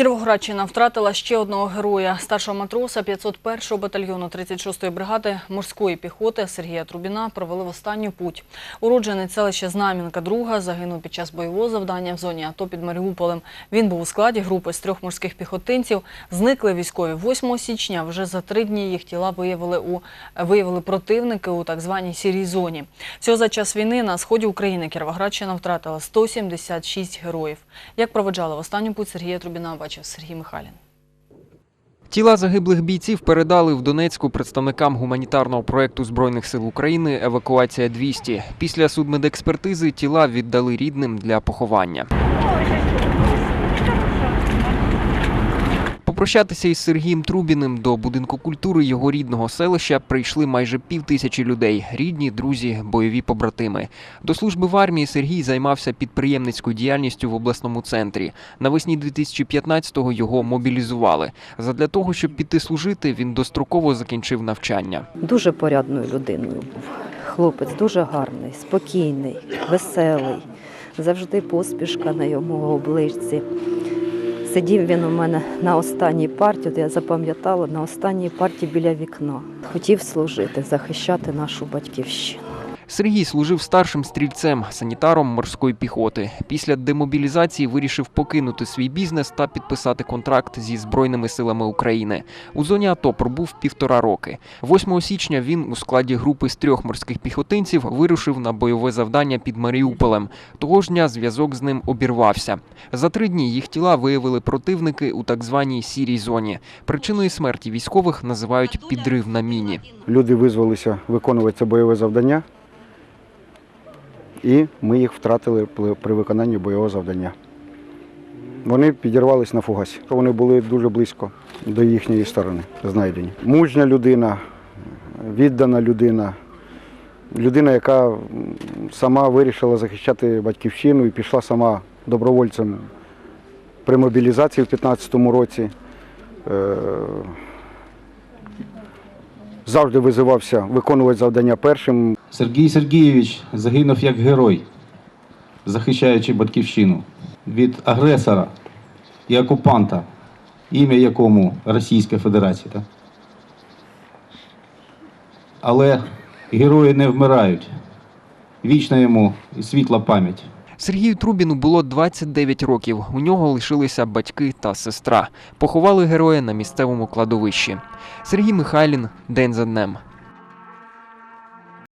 Кіровоградщина втратила ще одного героя, старшого матроса 501-го батальйону 36-ї бригади морської піхоти Сергія Трубіна провели в останню путь. Уродженець селища Знам'янка друга загинув під час бойового завдання в зоні АТО під Маріуполем. Він був у складі групи з трьох морських піхотинців. Зникли військові 8 січня. Вже за три дні їх тіла виявили у виявили противники у так званій сірій зоні. Всього за час війни на сході України Кіровоградщина втратила 176 героїв. Як проведжали в останню путь Сергія Трубіна, бачив Сергій Михалін. Тіла загиблих бійців передали в Донецьку представникам гуманітарного проєкту Збройних сил України Евакуація 200 Після судмедекспертизи тіла віддали рідним для поховання. Попрощатися із Сергієм Трубіним до будинку культури його рідного селища прийшли майже пів тисячі людей рідні, друзі, бойові побратими. До служби в армії Сергій займався підприємницькою діяльністю в обласному центрі. Навесні 2015-го його мобілізували. Задля того, щоб піти служити, він достроково закінчив навчання. Дуже порядною людиною був. Хлопець дуже гарний, спокійний, веселий, завжди посмішка на йому обличці. Сидів він у мене на останній парті, от я запам'ятала, на останній парті біля вікна. Хотів служити, захищати нашу батьківщину. Сергій служив старшим стрільцем, санітаром морської піхоти. Після демобілізації вирішив покинути свій бізнес та підписати контракт зі Збройними силами України. У зоні АТО пробув півтора роки. 8 січня він у складі групи з трьох морських піхотинців вирушив на бойове завдання під Маріуполем. Того ж дня зв'язок з ним обірвався. За три дні їх тіла виявили противники у так званій сірій зоні. Причиною смерті військових називають підрив на міні. Люди визвалися виконувати це бойове завдання, і ми їх втратили при- виконанні бойового завдання. Вони підірвались на фугасі. Вони були дуже близько до їхньої сторони знайдені. Мужня людина, віддана людина, людина, яка сама вирішила захищати батьківщину і пішла сама добровольцем при мобілізації в 2015 році. Завжди визивався виконувати завдання першим. Сергій Сергійович загинув як герой, захищаючи батьківщину від агресора і окупанта, ім'я якому Російська Федерація. так? Але герої не вмирають. Вічна йому і світла пам'ять. Сергію Трубіну було 29 років. У нього лишилися батьки та сестра. Поховали героя на місцевому кладовищі. Сергій Михайлін день за днем.